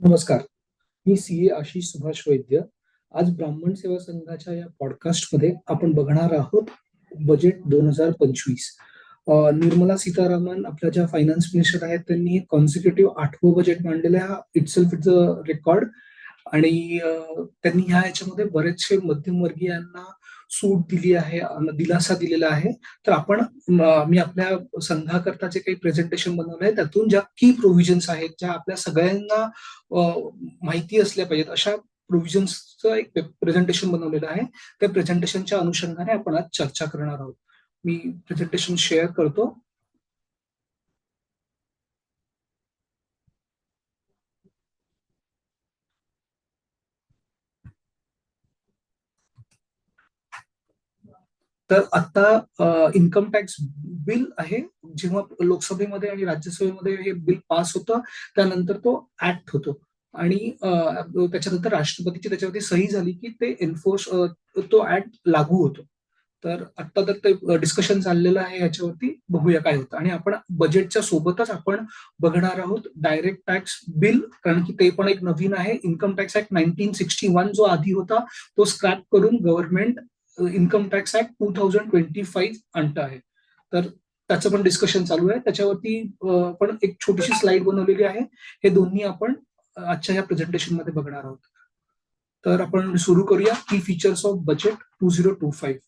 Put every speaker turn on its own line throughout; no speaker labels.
नमस्कार. मी C A Ashish Subhash Vaidya. आज ब्राह्मण सेवा संघाच्या या पॉडकास्टमध्ये आपण बघणार आहोत बजेट दोन हजार पंचवीस. निर्मला सीतारामन आपल्या ज्या फायनान्स मिनिस्टर आहेत त्यांनी कॉन्सिक्युटिव्ह आठवं बजेट मांडलेलं हा इटसेल्फ इट्स अ रेकॉर्ड आणि त्यांनी ह्या याच्यामध्ये बरेचसे मध्यमवर्गीयांना सूट दिली आहे दिलासा दिलेला आहे तर आपण मी आपल्या संघाकरता जे काही प्रेझेंटेशन बनवलं आहे त्यातून ज्या की प्रोव्हिजन्स आहेत ज्या आपल्या सगळ्यांना माहिती असल्या पाहिजेत अशा प्रोव्हिजन्सचं एक प्रेझेंटेशन बनवलेलं आहे. त्या प्रेझेंटेशनच्या अनुषंगाने आपण आज चर्चा करणार आहोत. मी प्रेझेंटेशन शेअर करतो. तर आता इन्कम टॅक्स बिल आहे जेव्हा लोकसभेमध्ये आणि राज्यसभेमध्ये हे बिल पास होतं त्यानंतर तो ऍक्ट होतो. आणि त्याच्यानंतर राष्ट्रपतीची त्याच्यावरती सही झाली की ते एन्फोर्स तो ऍक्ट लागू होतो. तर आता तर ते डिस्कशन चाललेलं आहे याच्यावरती बघूया काय होतं. आणि आपण बजेटच्या सोबतच आपण बघणार आहोत डायरेक्ट टॅक्स बिल कारण की ते पण एक नवीन आहे. Income tax act nineteen sixty one जो आधी होता तो स्क्रॅप करून government income tax act two thousand twenty five अंट आहे. तर त्याचं पण डिस्कशन चालू आहे. त्याच्यावरती पण एक छोटीशी स्लाइड बनवलेली आहे. हे दोन्ही आपण आजच्या या प्रेझेंटेशनमध्ये बघणार आहोत. तर आपण सुरू करूया. Key features of budget two zero two five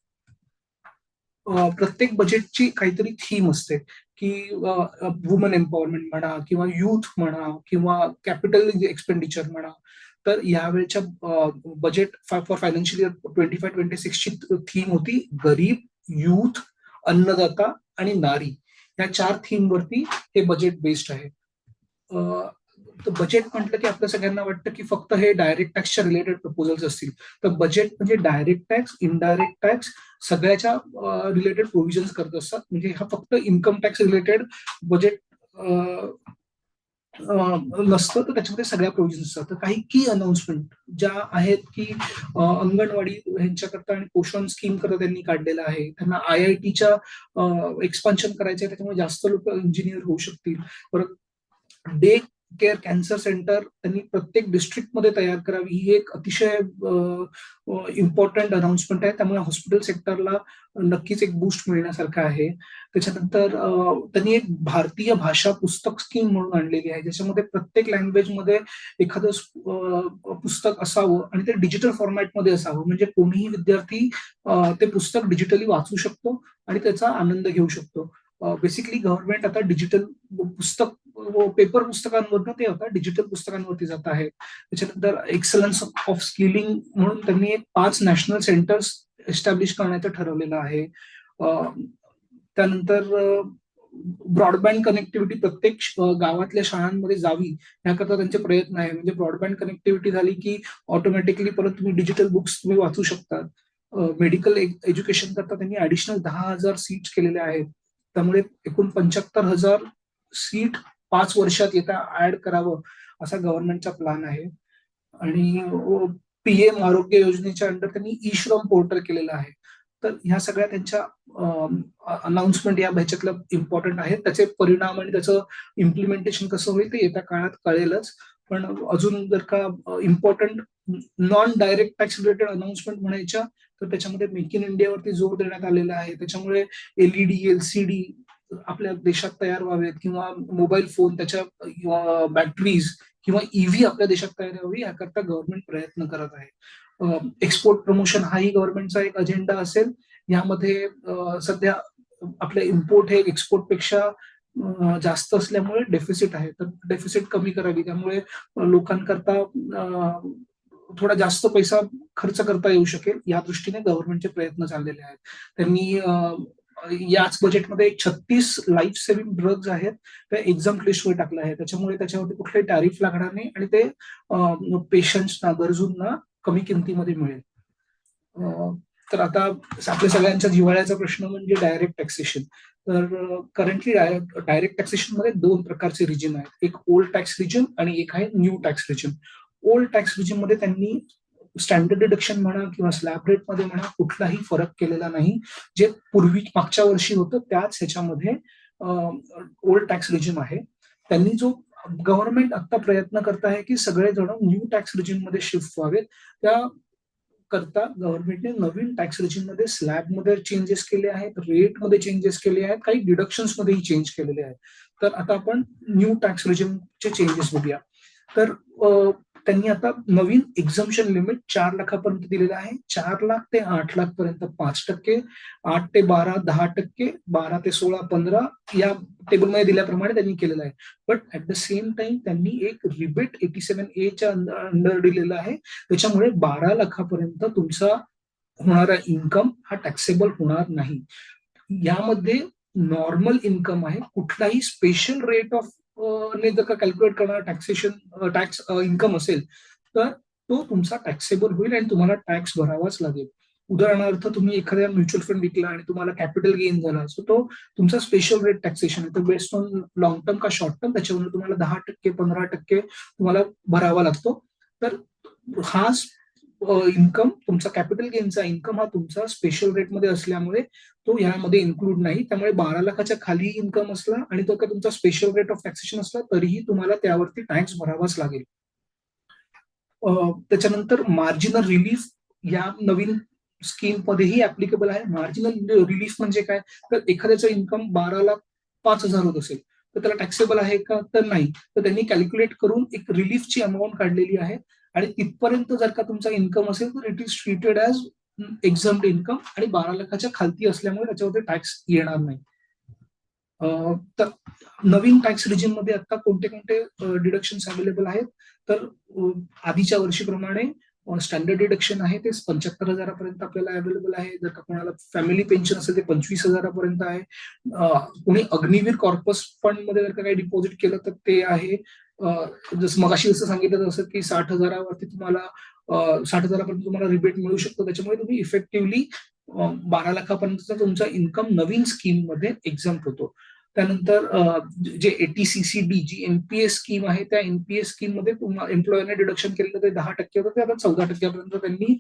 प्रत्येक बजेटची काहीतरी थीम असते. की वुमन एम्पॉवरमेंट म्हणा किंवा युथ म्हणा किंवा कॅपिटल एक्सपेंडिचर म्हणा. तर यावेळेच्या budget for financial year twenty five twenty सिक्सची theme होती गरीब युथ अन्नदाता आणि नारी. या चार थीम वरती हे बजेट बेस्ड आहे. बजेट म्हटलं की आपल्या सगळ्यांना वाटतं की फक्त हे डायरेक्ट टॅक्सच्या रिलेटेड प्रपोजल्स असतील. तर बजेट म्हणजे डायरेक्ट टॅक्स इनडायरेक्ट टॅक्स सगळ्याच्या रिलेटेड प्रोव्हिजन्स करत असतात. म्हणजे हा फक्त इन्कम टॅक्स रिलेटेड बजेट नसतं तर त्याच्यामध्ये सगळ्या प्रोव्हिजन असतात. काही की अनाउन्समेंट ज्या आहेत की अंगणवाडी ह्यांच्याकरता आणि पोषण स्कीम करता त्यांनी काढलेलं आहे. त्यांना आय आय टीच्या एक्सपान्शन करायचं आहे त्याच्यामुळे जास्त लोक इंजिनियर होऊ शकतील. परत डे केअर कॅन्सर सेंटर त्यांनी प्रत्येक डिस्ट्रिक्टमध्ये तयार करावी ही एक अतिशय इम्पॉर्टंट अनाउन्समेंट आहे. त्यामुळे हॉस्पिटल सेक्टरला नक्कीच एक बूस्ट मिळण्यासारखं आहे. त्याच्यानंतर त्यांनी एक भारतीय भाषा पुस्तक स्कीम म्हणून आणलेली आहे. ज्याच्यामध्ये प्रत्येक लँग्वेजमध्ये एखादं पुस्तक असावं आणि ते डिजिटल फॉर्मॅटमध्ये असावं. म्हणजे कोणीही विद्यार्थी ते पुस्तक डिजिटली वाचू शकतो आणि त्याचा आनंद घेऊ शकतो. बेसिकली गव्हर्नमेंट आता डिजिटल पुस्तक पेपर पुस्तकांवरनं ते आता डिजिटल पुस्तकांवरती जात आहे. त्याच्यानंतर एक्सलन्स ऑफ स्किलिंग म्हणून त्यांनी एक पाच नॅशनल सेंटर्स एस्टॅब्लिश करण्याचं ठरवलेलं आहे. त्यानंतर ब्रॉडबँड कनेक्टिव्हिटी प्रत्येक गावातल्या शाळांमध्ये जावी याकरता त्यांचे प्रयत्न आहे. म्हणजे ब्रॉडबँड कनेक्टिव्हिटी झाली की ऑटोमॅटिकली परत तुम्ही डिजिटल बुक्स तुम्ही वाचू शकता. मेडिकल एज्युकेशन करता त्यांनी ऍडिशनल दहा हजार सीट्स केलेल्या आहेत. त्यामुळे एकूण पंच्याहत्तर हजार सीट पाच वर्षात येता ऍड करावं असा गव्हर्नमेंटचा प्लॅन आहे. आणि पीएम आरोग्य योजनेच्या अंडर त्यांनी ई श्रम पोर्टल केलेलं आहे. तर ह्या सगळ्या त्यांच्या अनाउन्समेंट या ह्याच्यातलं इम्पॉर्टंट आहेत त्याचे परिणाम आणि त्याचं इम्प्लिमेंटेशन कसं होईल ते येत्या काळात कळेलच. पण अजून जर का important non direct tax related announcement म्हणायच्या तर त्याच्यामध्ये मेक इन इंडियावरती जोर देण्यात आलेला आहे. त्याच्यामुळे एलईडी एलसीडी आपल्या देशात तयार व्हावेत किंवा मोबाईल फोन त्याच्या बॅटरीज किंवा ईव्ही आपल्या देशात तयार व्हावी याकरता गव्हर्नमेंट प्रयत्न करत आहे. एक्सपोर्ट प्रमोशन हाही गव्हर्नमेंटचा एक अजेंडा असेल. यामध्ये सध्या आपले इम्पोर्ट हे एक्सपोर्टपेक्षा जास्त असल्यामुळे डेफिसिट आहे. तर डेफिसिट कमी करावी. त्यामुळे लोकांकरता थोडा जास्त पैसा खर्च करता येऊ शकेल या दृष्टीने गव्हर्नमेंटचे प्रयत्न चाललेले आहेत. त्यांनी याच बजेटमध्ये एक छत्तीस लाईफ सेव्हिंग ड्रग्ज आहेत त्या एक्झाम लिस्टवर टाकलं आहे त्याच्यामुळे त्याच्यावरती कुठले टॅरिफ लागणार नाही आणि ते पेशंट्सना गरजूंना कमी किमतीमध्ये मिळेल. तर आता आपल्या सगळ्यांच्या जिव्हाळ्याचा प्रश्न म्हणजे डायरेक्ट टॅक्सेशन तर करंटली डायरेक्ट टॅक्सेशनमध्ये दोन प्रकारचे रिजन आहेत. एक ओल्ड टॅक्स रिजन आणि एक आहे new tax regime old tax रिजिममध्ये त्यांनी स्टँडर्ड डिडक्शन म्हणा किंवा स्लॅब रेटमध्ये म्हणा कुठलाही फरक केलेला नाही. जे पूर्वी मागच्या वर्षी होतं त्याच ह्याच्यामध्ये ओल्ड टॅक्स रिजिम आहे. त्यांनी जो गव्हर्नमेंट आता प्रयत्न करत आहे की सगळेजण न्यू टॅक्स रिजिममध्ये शिफ्ट व्हावेत. त्या करता गव्हर्नमेंटने नवीन टॅक्स रिजिममध्ये स्लॅबमध्ये चेंजेस केले आहेत रेटमध्ये चेंजेस केले आहेत काही डिडक्शन्स मध्येही चेंज केलेले आहेत. तर आता आपण न्यू टॅक्स रिजिमचे चेंजेस बघूया. तर त्यांनी आता नवीन एक्झम्पशन लिमिट चार लाखापर्यंत दिलेलं आहे. चार लाख ते आठ लाख पर्यंत पाच टक्के आठ ते बारा दहा टक्के बारा ते सोळा पंधरा या टेबलमध्ये दिल्याप्रमाणे त्यांनी केलेलं आहे. But at the same time त्यांनी एक रिबेट एटी सेव्हन एच्या अंडर दिलेलं आहे. त्याच्यामुळे बारा लाखापर्यंत तुमचा होणारा इन्कम हा टॅक्सेबल होणार नाही. यामध्ये नॉर्मल इन्कम आहे. कुठलाही स्पेशल रेट ऑफ ने जर का कॅल्क्युलेट करणार टॅक्सेशन टॅक्स इन्कम असेल तर तो तुमचा टॅक्सेबल होईल आणि तुम्हाला टॅक्स भरावाच लागेल. उदाहरणार्थ तुम्ही एखाद्या म्युच्युअल फंड विकला आणि तुम्हाला कॅपिटल गेन झाला सो तो तुमचा स्पेशल रेट टॅक्सेशन आहे. तर बेस्ट ऑन लॉंग टर्म का शॉर्ट टर्म त्याच्यावर तुम्हाला दहा टक्के पंधरा टक्के तुम्हाला भरावा लागतो. तर हा इन्कम तुमचा कॅपिटल गेनचा इन्कम हा तुमचा स्पेशल रेटमध्ये असल्यामुळे तो यामध्ये इन्क्लूड नाही. त्यामुळे बारा लाखाच्या खाली इन्कम असला आणि तो का तुमचा स्पेशल रेट ऑफ टॅक्सेशन असला तरीही तुम्हाला त्यावरती टॅक्स भरावाच लागेल. त्याच्यानंतर मार्जिनल रिलीफ या नवीन स्कीम मध्येही ऍप्लिकेबल आहे. मार्जिनल रिलीफ म्हणजे काय? तर एखाद्याचं इन्कम बारा लाख पाच हजार होत असेल तर त्याला टॅक्सेबल आहे का? तर नाही. तर त्यांनी कॅल्क्युलेट करून एक रिलीफची अमाऊंट काढलेली आहे. आणि तिथपर्यंत जर का तुमचा इन्कम असेल तर it is treated as exempt income आणि बारा लाखाच्या खालती असल्यामुळे त्याच्यावरती टॅक्स येणार नाही. तर नवीन टॅक्स रिजिममध्ये आता कोणते कोणते डिडक्शन अवेलेबल आहेत? तर आधीच्या वर्षीप्रमाणे स्टँडर्ड डिडक्शन आहे ते पंच्याहत्तर हजारापर्यंत आपल्याला अवेलेबल आहे. जर का कोणाला फॅमिली पेन्शन असेल ते पंचवीस हजारापर्यंत आहे. कोणी अग्निवीर कॉर्पस फंडमध्ये जर का काही डिपॉझिट केलं तर ते आहे. जसं मगाशी जसं सांगितलं तसं की साठ हजारावरती तुम्हाला साठ हजारापर्यंत तुम्हाला रिबेट मिळू शकतो. त्याच्यामुळे तुम्ही इफेक्टिव्हली बारा लाखापर्यंतचा तुमचा इन्कम नवीन स्कीममध्ये एक्झाम होतो. त्यानंतर जे एटीसीसी डी जी एनपीएस स्कीम आहे त्या एनपीएस स्कीममध्ये तुम्हाला एम्प्लॉयरने डिडक्शन केलेलं ते दहा टक्के होतं ते आता चौदा टक्क्यापर्यंत त्यांनी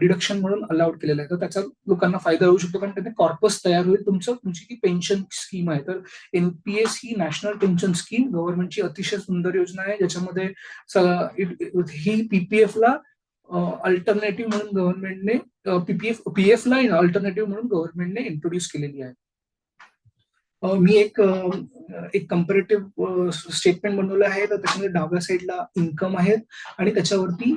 डिडक्शन म्हणून अलाउड केलेलं आहे. तर त्याचा लोकांना फायदा होऊ शकतो कारण त्यांनी कॉर्पस तयार होईल. तुमचं तुमची ती पेन्शन स्कीम आहे तर एनपीएस ही नॅशनल पेन्शन स्कीम गव्हर्नमेंटची अतिशय सुंदर योजना आहे. ज्याच्यामध्ये ही पीपीएफला अल्टरनेटिव्ह म्हणून गव्हर्नमेंटने पीपीएफ पीएफला अल्टरनेटिव्ह म्हणून गव्हर्नमेंटने इंट्रोड्यूस केलेली आहे. मी एक एक कम्पेरेटिव्ह स्टेटमेंट बनवलं आहे. तर त्याच्यामध्ये डाव्या साईडला इन्कम आहेत आणि त्याच्यावरती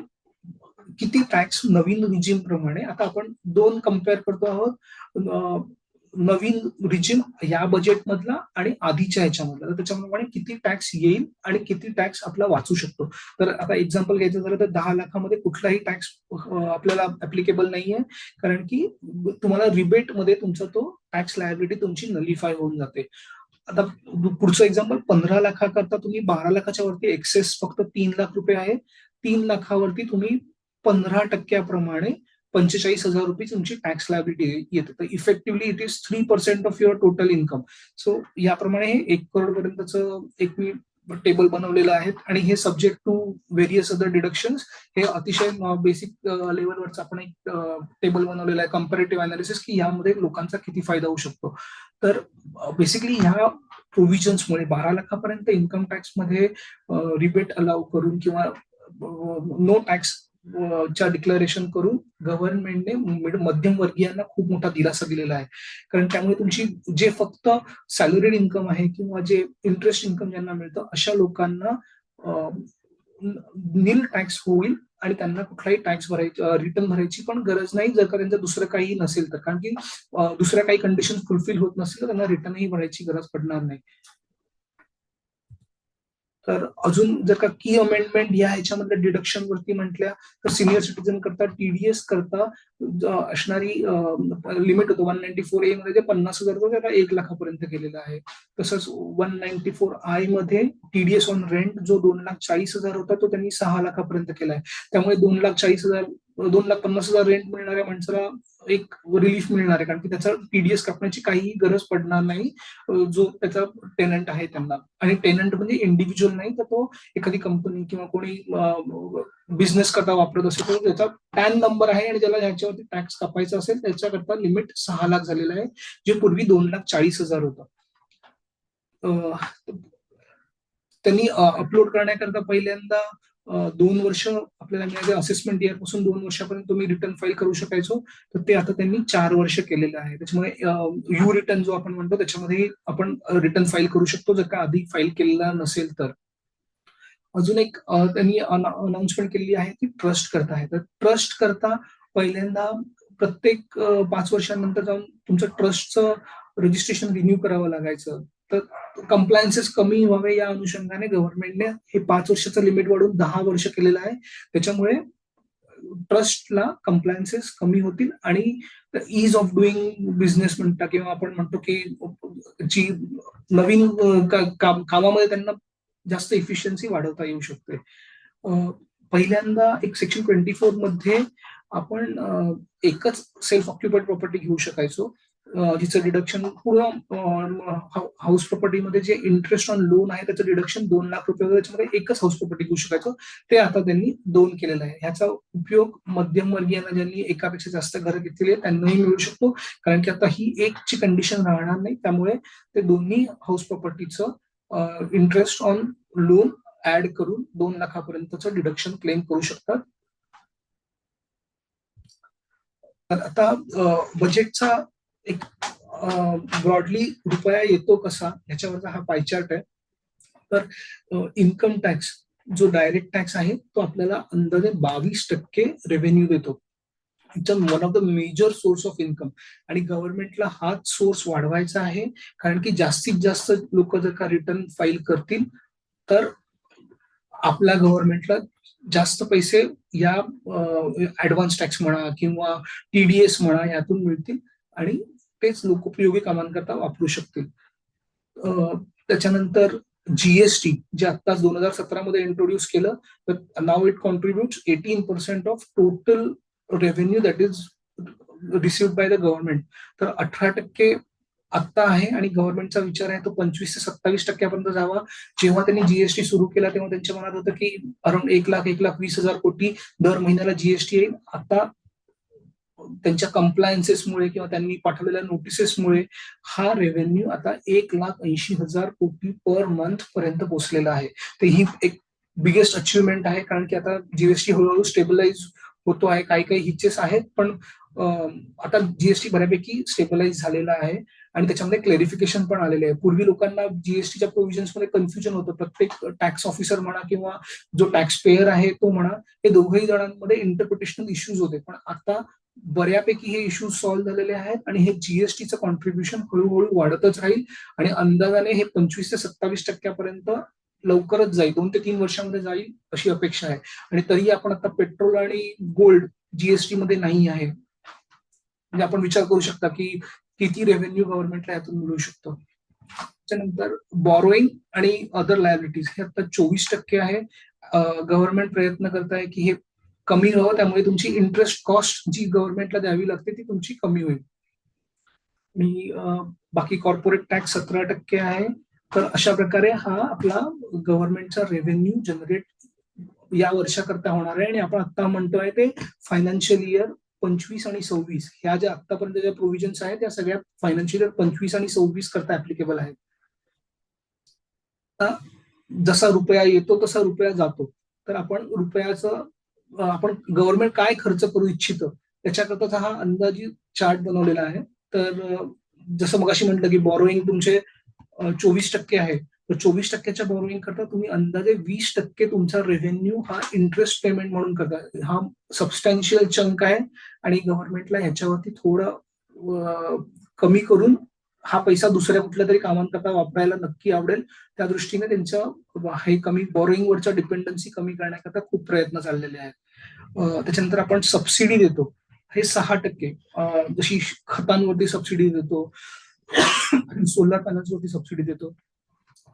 किती टॅक्स नवीन रिजिम प्रमाणे आता आपण दोन कंपेअर करतो आहोत. नवीन रिजिम या बजेट मधला आणि आधीच्या ह्याच्यामधला. तर त्याच्याप्रमाणे किती टॅक्स येईल आणि किती टॅक्स आपला वाचू शकतो. तर आता एक्झाम्पल घ्यायचं झालं तर दहा लाखामध्ये कुठलाही टॅक्स आपल्याला ऍप्लिकेबल नाहीये. कारण की तुम्हाला रिबेटमध्ये तुमचा तो टॅक्स लायबिलिटी तुमची नलिफाय होऊन जाते. आता पुढचं एक्झाम्पल पंधरा लाखाकरता तुम्ही बारा लाखाच्या वरती एक्सेस फक्त तीन लाख रुपये आहे. तीन लाखावरती तुम्ही पंधरा टक्क्याप्रमाणे पंचेचाळीस हजार रुपये तुमची टॅक्स लायबिलिटी येते. तर effectively it is three percent of your total income so याप्रमाणे हे एक करोड पर्यंतच एक मी टेबल बनवलेलं आहे आणि हे subject to various other deduction हे अतिशय बेसिक लेवलवरच आपण एक टेबल बनवलेलं आहे कम्पॅरेटिव्ह अनालिसिस की यामध्ये लोकांचा किती फायदा होऊ शकतो. तर बेसिकली ह्या प्रोव्हिजन्समुळे बारा लाखापर्यंत इन्कम टॅक्समध्ये रिबेट अलाव करून किंवा नो टॅक्स च्या डिक्लेरेशन करून गव्हर्नमेंटने मध्यम वर्गीयांना खूप मोठा दिलासा दिलेला आहे. कारण त्यामुळे तुमची जे फक्त सॅलरीड इन्कम आहे किंवा जे इंटरेस्ट इन्कम ज्यांना मिळतं अशा लोकांना नील टॅक्स होईल आणि त्यांना कुठलाही टॅक्स भरायची रिटर्न भरायची पण गरज नाही. जर का त्यांचं दुसरं काही नसेल तर. कारण की दुसऱ्या काही कंडिशन फुलफिल होत नसेल तर त्यांना रिटर्नही भरायची गरज पडणार नाही. तर अजून जर का की अमेंडमेंट या ह्याच्यामधल्या डिडक्शन वरती म्हटल्या तर सिनियर सिटीजन करता टीडीएस करता असणारी लिमिट होतं वन नाईन्टी फोर ए मध्ये पन्नास हजार होतं एक लाखापर्यंत केलेलं आहे. तसंच वन नाईन्टी फोर आयमध्ये टीडीएस ऑन रेंट जो दोन लाख चाळीस हजार होता तो त्यांनी सहा लाखापर्यंत केला आहे त्यामुळे दोन लाख चाळीस हजार दोन लाख पन्नास हजार रेंट मिळणाऱ्या माणसाला एक रिलीफ मिळणार आहे. कारण की त्याचा टीडीएस कापण्याची काहीही गरज पडणार नाही. जो त्याचा टेनंट आहे त्यांना. आणि टेनंट म्हणजे इंडिव्हिज्युअल नाही तर तो एखादी कंपनी किंवा कोणी बिझनेस करता वापरत असेल तर त्याचा पॅन नंबर आहे आणि ज्याला ज्याच्यावरती टॅक्स कापायचा असेल त्याच्याकरता लिमिट सहा लाख झालेलं आहे जे पूर्वी दोन लाख चाळीस हजार होतं. त्यांनी अपलोड करण्याकरता पहिल्यांदा दोन वर्ष आपल्याला मिळाले असेसमेंट इयरपासून दोन वर्षापर्यंत तुम्ही रिटर्न फाईल करू शकायचो. तर ते आता त्यांनी चार वर्ष केलेलं आहे. त्याच्यामुळे यू रिटर्न जो आपण म्हणतो त्याच्यामध्ये आपण रिटर्न फाईल करू शकतो. जर का आधी फाईल केलेला नसेल तर. अजून एक त्यांनी अनाउन्समेंट केलेली आहे की ट्रस्ट करता आहे. तर ट्रस्ट करता पहिल्यांदा प्रत्येक पाच वर्षांनंतर जाऊन तुमचं ट्रस्टचं रजिस्ट्रेशन रिन्यू करावं लागायचं. तर कम्प्लायन्सेस कमी व्हावे या अनुषंगाने गव्हर्नमेंटने हे पाच वर्षाचं लिमिट वाढवून दहा वर्ष केलेलं आहे. त्याच्यामुळे ट्रस्टला कम्प्लायन्सेस कमी होतील आणि इज ऑफ डुईंग बिझनेस म्हणता किंवा आपण म्हणतो की जी नवीन काम- कामामध्ये त्यांना जास्त इफिशियन्सी वाढवता येऊ शकते. पहिल्यांदा एक सेक्शन ट्वेंटी फोरमध्ये आपण एकच सेल्फ ऑक्युपाइड प्रॉपर्टी घेऊ शकायचो. जिचं डिडक्शन पूर्ण हाऊस प्रॉपर्टीमध्ये जे इंटरेस्ट ऑन लोन आहे त्याचं डिडक्शन दोन लाख रुपये त्याच्यामध्ये एकच हाऊस प्रॉपर्टी घेऊ शकायचं. ते आता त्यांनी दोन केलेलं आहे. ह्याचा उपयोग मध्यमवर्गीयांना ज्यांनी एकापेक्षा जास्त घरं घेतलेली आहेत त्यांनाही मिळू शकतो. कारण की आता ही एकची कंडिशन राहणार नाही. त्यामुळे ते दोन्ही हाऊस प्रॉपर्टीचं इंटरेस्ट ऑन लोन ऍड करून दोन लाखापर्यंतचं डिडक्शन क्लेम करू शकतात. तर आता बजेटचा एक ब्रॉडली रुपया येतो कसा याच्यावरचा हा पायचार्ट आहे. तर इन्कम टॅक्स जो डायरेक्ट टॅक्स आहे तो आपल्याला अंदाजे बावीस टक्के रेव्हेन्यू देतो. One of the major source of income आणि गव्हर्नमेंटला हाच सोर्स वाढवायचा आहे कारण की जास्तीत जास्त लोक जर का रिटर्न फाईल करतील तर आपल्या गव्हर्नमेंटला जास्त पैसे या ऍडव्हान्स टॅक्स म्हणा किंवा टीडीएस म्हणा यातून मिळतील. आणि तेच लोकोपयोगी कामांकरता वापरू शकतील. त्याच्यानंतर जीएसटी जे आत्ताच दोन हजार सतरा मध्ये इंट्रोड्यूस केलं तर नाव it contribute eighteen percent of total revenue that is receive by the government तर अठरा टक्के आत्ता आहे आणि गव्हर्नमेंटचा विचार आहे तो पंचवीस ते सत्तावीस टक्क्यापर्यंत जावा. जेव्हा त्यांनी जीएसटी सुरू केला तेव्हा त्यांच्या मनात होतं की अराउंड एक लाख एक लाख वीस हजार कोटी दर महिन्याला जीएसटी येईल. आता त्यांच्या कम्प्लायन्सेसमुळे किंवा त्यांनी पाठवलेल्या नोटिसेसमुळे हा रेव्हेन्यू आता एक लाख ऐंशी हजार कोटी पर मंथ पर्यंत पोहोचलेला आहे. तर ही एक बिगेस्ट अचिव्हमेंट आहे कारण की आता जीएसटी हळूहळू स्टेबलाइज होतो आहे काही काही हिचेस आहेत पण आता जीएसटी बऱ्यापैकी स्टेबलाइज झालेला आहे. आणि त्याच्यामध्ये क्लेरिफिकेशन पण आलेले आहे. पूर्वी लोकांना जीएसटीच्या प्रोव्हिजन्समध्ये कन्फ्युजन होतं. प्रत्येक टॅक्स ऑफिसर म्हणा किंवा जो टॅक्स पेयर आहे तो म्हणा हे दोघही जणांमध्ये इंटरप्रिटेशनल इश्यूज होते. पण आता बऱ्यापैकी हे इश्यूज सॉल्व्ह झालेले आहेत आणि हे जीएसटीचं कॉन्ट्रीब्युशन हळूहळू वाढतच राहील आणि अंदाजाने हे पंचवीस ते सत्तावीस टक्क्यापर्यंत लवकरच जाईल. दोन ते तीन वर्षामध्ये जाईल अशी अपेक्षा आहे. आणि तरी आपण आता पेट्रोल आणि गोल्ड जीएसटी मध्ये नाही आहे. म्हणजे आपण विचार करू शकता की किती रेव्हेन्यू गव्हर्नमेंटला यातून मिळू शकतो. त्याच्यानंतर बॉरोईंग आणि अदर लायबिलिटीज हे आता चोवीस टक्के आहे. गव्हर्नमेंट प्रयत्न करत आहे की हे कमी व्हावं त्यामुळे तुमची इंटरेस्ट कॉस्ट जी गव्हर्नमेंटला द्यावी लागते ती तुमची कमी होईल. आणि बाकी कॉर्पोरेट टॅक्स सतरा टक्के आहे. तर अशा प्रकारे हा आपला गव्हर्नमेंटचा रेव्हेन्यू जनरेट या वर्षाकरता होणार आहे. आणि आपण आता म्हणतोय ते फायनान्शियल इयर पंचवीस आणि सव्वीस. ह्या ज्या आतापर्यंत ज्या प्रोव्हिजन्स आहेत त्या सगळ्या फायनान्शियल इयर पंचवीस आणि सव्वीस करता ऍप्लिकेबल आहेत. जसा रुपया येतो तसा रुपया जातो. तर आपण रुपयाचं आपण गव्हर्नमेंट काय खर्च करू इच्छितं त्याच्याकरता हा अंदाजी चार्ट बनवलेला आहे. तर जसं जसं मगाशी म्हटलं की बॉरोईंग तुमचे चोवीस टक्के आहे. तर चोवीस टक्क्याच्या बॉरोईंग करता तुम्ही अंदाजे वीस टक्के तुमचा रेव्हेन्यू हा इंटरेस्ट पेमेंट म्हणून करता. हा सबस्टॅन्शियल चंक आहे आणि गव्हर्नमेंटला ह्याच्यावरती थोडं कमी करून हा पैसा दुसऱ्या कुठल्या तरी कामांकरता वापरायला नक्की आवडेल. त्या दृष्टीने त्यांच्या हे कमी बॉरोईंग वरच्या डिपेंडन्सी कमी करण्याकरता खूप प्रयत्न चाललेले आहेत. त्याच्यानंतर आपण सबसिडी देतो. हे सहा टक्के. जशी खतांवरती सबसिडी देतो सोलर पॅनल्सवरती सबसिडी देतो.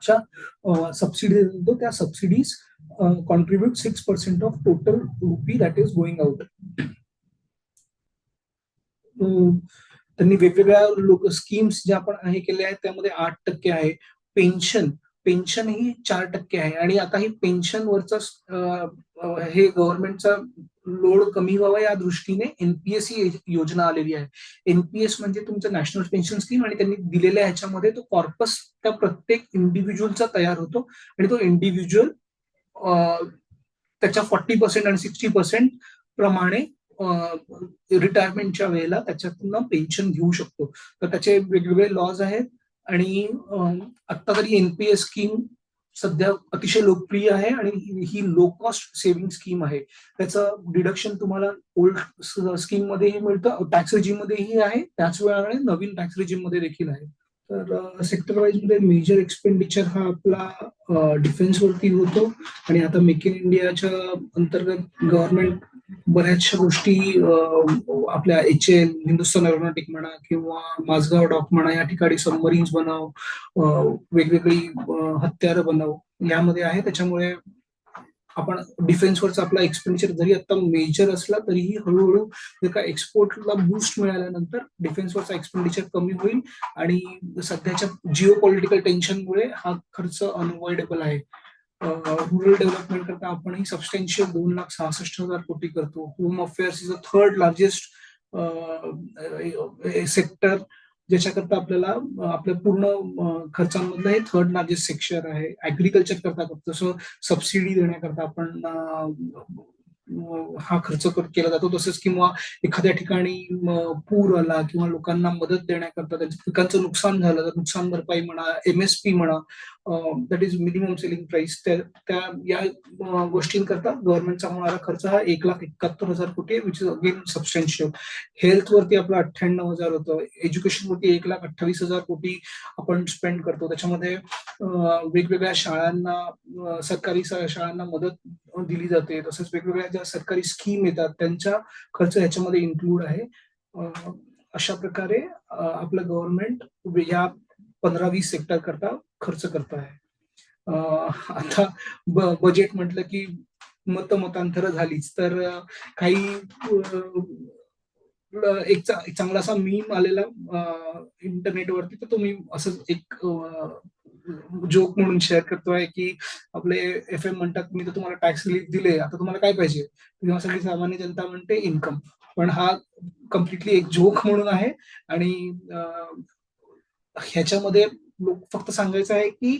अशा सबसिडी देतो. त्या subsidies contribute six percent of total rupee that is going out त्यांनी वेगवेगळ्या लोक स्कीम्स ज्या आपण हे केल्या आहेत त्यामध्ये आठ टक्के आहे. पेन्शन पेन्शन ही चार टक्के आहे. आणि आता ही पेन्शन वरचा हे गव्हर्नमेंटचा लोड कमी व्हावा या दृष्टीने एनपीएस ही योजना आलेली आहे. एनपीएस म्हणजे तुमचं नॅशनल पेन्शन स्कीम आणि त्यांनी दिलेल्या ह्याच्यामध्ये तो कॉर्पस त्या प्रत्येक इंडिव्हिज्युअलचा तयार होतो. आणि तो इंडिव्हिज्युअल त्याच्या फॉर्टी पर्सेंट आणि सिक्स्टी पर्सेंट प्रमाणे रिटायरमेंटच्या वेळेला त्याच्यातून पेन्शन घेऊ शकतो. तर त्याचे वेगवेगळे लॉज आहेत आणि आता तरी एनपीएस स्कीम सध्या अतिशय लोकप्रिय आहे आणि ही लो कॉस्ट सेव्हिंग स्कीम आहे. त्याचं डिडक्शन तुम्हाला ओल्ड स्कीम मध्येही मिळतं टॅक्स रेजिम मध्येही आहे. त्याच वेळाने नवीन टॅक्स रेजिममध्ये देखील आहे. तर सेक्टर वाईजमध्ये मेजर एक्सपेंडिचर हा आपला डिफेन्स वरती होतो. आणि आता मेक इन इंडियाच्या अंतर्गत गव्हर्नमेंट बऱ्याचशा गोष्टी आपल्या एच एल हिंदुस्थान एरोनॉटिक म्हणा किंवा माझगाव डॉक म्हणा या ठिकाणी सबमरीन्स बनव वेगवेगळी हत्यारं बनव यामध्ये आहे. त्याच्यामुळे आपण डिफेन्सवरचा आपला एक्सपेंडिचर जरी आता मेजर असला तरीही हळूहळू जर का एक्सपोर्टला बूस्ट मिळाल्यानंतर डिफेन्सवरचा एक्सपेंडिचर कमी होईल आणि सध्याच्या जिओ पॉलिटिकल टेन्शनमुळे हा खर्च अनअवॉइडेबल आहे. रुरल डेव्हलपमेंट करता आपणही सबस्टेन्शियल दोन लाख सहासष्ट हजार कोटी करतो. Home affairs is a third largest sector ज्याच्याकरता आपल्याला आपल्या पूर्ण खर्चांमधलं हे थर्ड लार्जेस्ट सेक्टर आहे. ऍग्रिकल्चर करता जसं सबसिडी देण्याकरता आपण हा खर्च केला जातो. तसंच किंवा एखाद्या ठिकाणी पूर आला किंवा लोकांना मदत देण्याकरता त्यांच्या पिकांचं नुकसान झालं तर नुकसान भरपाई म्हणा एमएसपी म्हणा that is minimum selling price त्या या गोष्टींकरता गव्हर्नमेंटचा होणारा खर्च हा एक लाख एकाहत्तर हजार कोटी which is again substantial health वरती आपलं अठ्ठ्याण्णव हजार होतं. एज्युकेशन वरती एक लाख अठ्ठावीस हजार कोटी आपण स्पेंड करतो. त्याच्यामध्ये वेगवेगळ्या शाळांना सरकारी शाळांना मदत दिली जाते. तसेच वेगवेगळ्या ज्या सरकारी स्कीम येतात त्यांचा खर्च ह्याच्यामध्ये इन्क्लूड आहे. अशा प्रकारे आपलं गव्हर्नमेंट या पंधरा वीस सेक्टर करता खर्च करत आहे आता बजेट म्हटलं की मत मतांतर झालीच. तर काही एक चांगलासा मीम आलेला इंटरनेटवरती तर तो मी असं एक जोक म्हणून शेअर करतोय की आपले एफ एम म्हणतात मी तर तुम्हाला टॅक्स रिलीफ दिले आता तुम्हाला काय पाहिजे? तेव्हा सगळी सामान्य जनता म्हणते इन्कम पण हा कम्प्लिटली एक जोक म्हणून आहे आणि ह्याच्यामध्ये लोक फक्त सांगायचं आहे की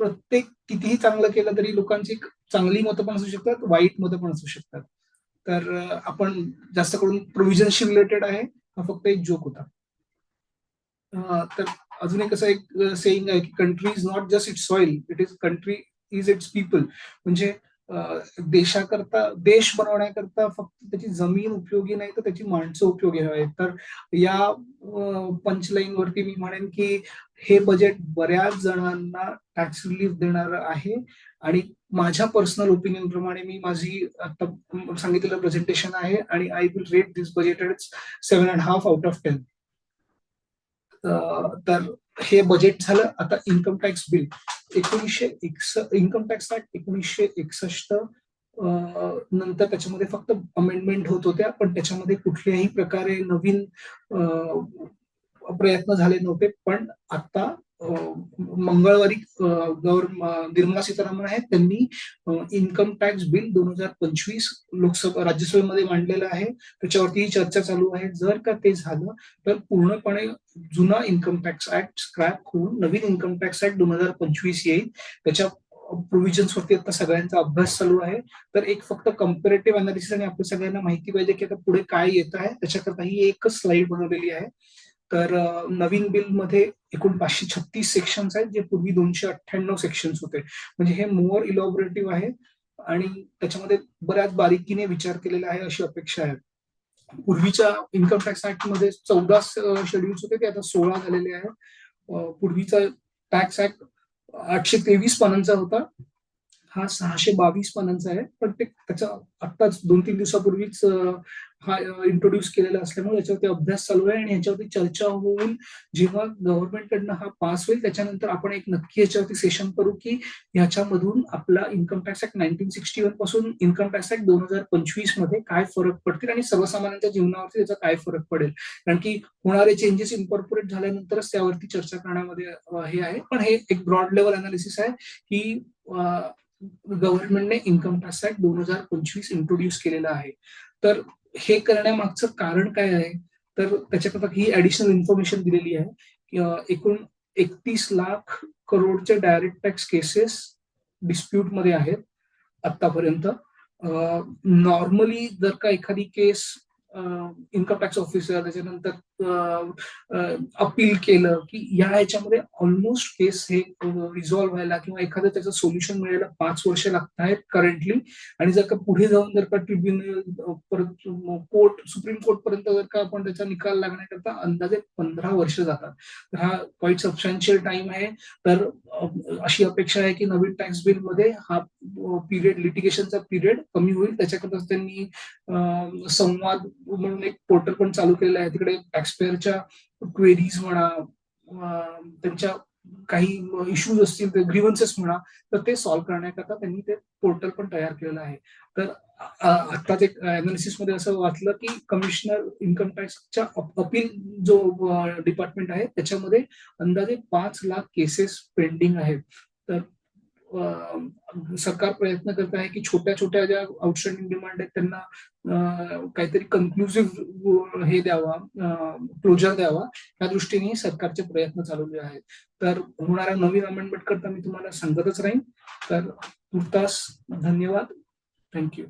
प्रत्येक कितीही चांगलं केलं तरी लोकांची चांगली मतं पण असू शकतात वाईट मतं पण असू शकतात. तर आपण जास्त करून प्रोव्हिजनशी रिलेटेड आहे हा फक्त एक जोक होता. तर अजून एक असं एक सेईंग आहे की country is not just its soil it is country is its people म्हणजे देशाकरता देश बनवण्याकरता फक्त त्याची जमीन उपयोगी नाही तर त्याची माणसं उपयोगी हवे. तर या पंचलाईन वरती मी म्हणेन की हे बजेट बऱ्याच जणांना टॅक्स रिलीफ देणार आहे. आणि माझ्या पर्सनल ओपिनियन प्रमाणे मी माझी आता सांगितलेलं प्रेझेंटेशन आहे. आणि I will rate this budget eight seven and half out of ten तर हे बजेट झालं. आता इन्कम टॅक्स बिल एकोणीसशे एकस इन्कम टॅक्स ऍक्ट एकोणीसशे एकसष्ट नंतर त्याच्यामध्ये फक्त अमेंडमेंट होत होत्या पण त्याच्यामध्ये कुठल्याही प्रकारे नवीन प्रयत्न झाले नव्हते. पण आता मंगळवारी गौर निर्मला सीतारामन आहेत. त्यांनी इन्कम टॅक्स बिल दोन हजार पंचवीस लोकसभा राज्यसभेमध्ये मांडलेलं आहे. त्याच्यावरती चर्चा चालू आहे. जर का ते झालं तर पूर्णपणे जुना इन्कम टॅक्स ऍक्ट स्क्रॅप होऊन नवीन इन्कम टॅक्स ऍक्ट दोन हजार पंचवीस येईल. त्याच्या प्रोव्हिजन्स वरती आता सगळ्यांचा अभ्यास चालू आहे. तर एक फक्त कम्पेरेटिव्ह अनालिसिस आणि आपल्या सगळ्यांना माहिती पाहिजे की आता पुढे काय येत आहे. त्याच्याकरता ही एकच स्लाइड बनवलेली आहे. तर नवीन बिलमध्ये एकूण पाचशे छत्तीस सेक्शन्स आहेत जे पूर्वी दोनशे अठ्ठ्याण्णव सेक्शन्स होते. म्हणजे हे मोर इलॉबरेटिव्ह आहे आणि त्याच्यामध्ये बऱ्याच बारीकीने विचार केलेला आहे अशी अपेक्षा आहे. पूर्वीच्या इन्कम टॅक्स ऍक्टमध्ये चौदा शेड्यूल्स होते ते आता सोळा झालेले आहेत पूर्वीचा टॅक्स ऍक्ट आठशे तेवीस पानांचा होता. हा सहाशे बावीस पानांचा आहे. पण ते त्याचा आत्ताच दोन तीन दिवसापूर्वीच हा इंट्रोड्यूस केलेला असल्यामुळे याच्यावरती अभ्यास चालू आहे आणि याच्यावरती चर्चा होऊन जेव्हा गव्हर्नमेंटकडनं हा पास होईल त्याच्यानंतर आपण एक नक्की याच्यावरती सेशन करू की ह्याच्यामधून आपला income tax act nineteen sixty वनपासून income tax act दोन हजार पंचवीसमध्ये काय फरक पडतील आणि सर्वसामान्यांच्या जीवनावरती त्याचा काय फरक पडेल? कारण की होणारे चेंजेस इन्कॉर्पोरेट झाल्यानंतरच त्यावरती चर्चा करण्यामध्ये हे आहे. पण हे एक ब्रॉड लेवल अनालिसिस आहे की गव्हर्नमेंटने इन्कम टॅक्स ऍक्ट दोन हजार पंचवीस इंट्रोड्यूस केलेला आहे. तर हे करण्यामागचं कारण काय आहे? तर त्याच्याकरता ही ऍडिशनल इन्फॉर्मेशन दिलेली आहे. एकूण एकतीस लाख करोडचे डायरेक्ट टॅक्स केसेस डिस्प्यूटमध्ये आहेत आतापर्यंत. नॉर्मली जर का एखादी केस इन्कम टॅक्स ऑफिसर त्याच्यानंतर अपील केलं की या ह्याच्यामध्ये ऑलमोस्ट केस हे रिझॉल्व्ह व्हायला किंवा एखादं त्याचं सोल्युशन मिळायला पाच वर्ष लागत आहेत करंटली आणि जर का पुढे जाऊन जर का ट्रिब्युनल परत कोर्ट सुप्रीम कोर्ट पर्यंत जर का आपण त्याचा निकाल लागण्याकरता अंदाजे पंधरा वर्ष जातात. तर हा क्वाईट सबस्टॅन्शियल टाइम आहे. तर अशी अपेक्षा आहे की नवीन टॅक्स बिलमध्ये हा पिरियड लिटिगेशनचा पिरियड कमी होईल. त्याच्याकरता त्यांनी संवाद म्हणून एक पोर्टल पण चालू केलेला आहे. तिकडे टॅक्सपेअरच्या क्वेरीज म्हणा त्यांच्या काही इश्यूज असतील ते ग्रीव्हन्सेस म्हणा तर ते सॉल्व्ह करण्याकरता त्यांनी ते पोर्टल पण तयार केलेलं आहे. तर आता आत्ताच एक अनालिसिसमध्ये असं वाचलं की कमिशनर इन्कम टॅक्सच्या अपील जो डिपार्टमेंट आहे त्याच्यामध्ये अंदाजे पाच लाख केसेस पेंडिंग आहेत. तर सरकार प्रयत्न करत आहे की छोट्या छोट्या ज्या आउटस्टँडिंग डिमांड आहेत त्यांना काहीतरी कन्क्लुसिव्ह हे द्यावा क्लोजर द्यावा या दृष्टीने सरकारचे प्रयत्न चालवले आहेत. तर होणाऱ्या नवीन अमेंडमेंट करता मी तुम्हाला सांगतच राहीन. तर तुर्तास धन्यवाद. थँक्यू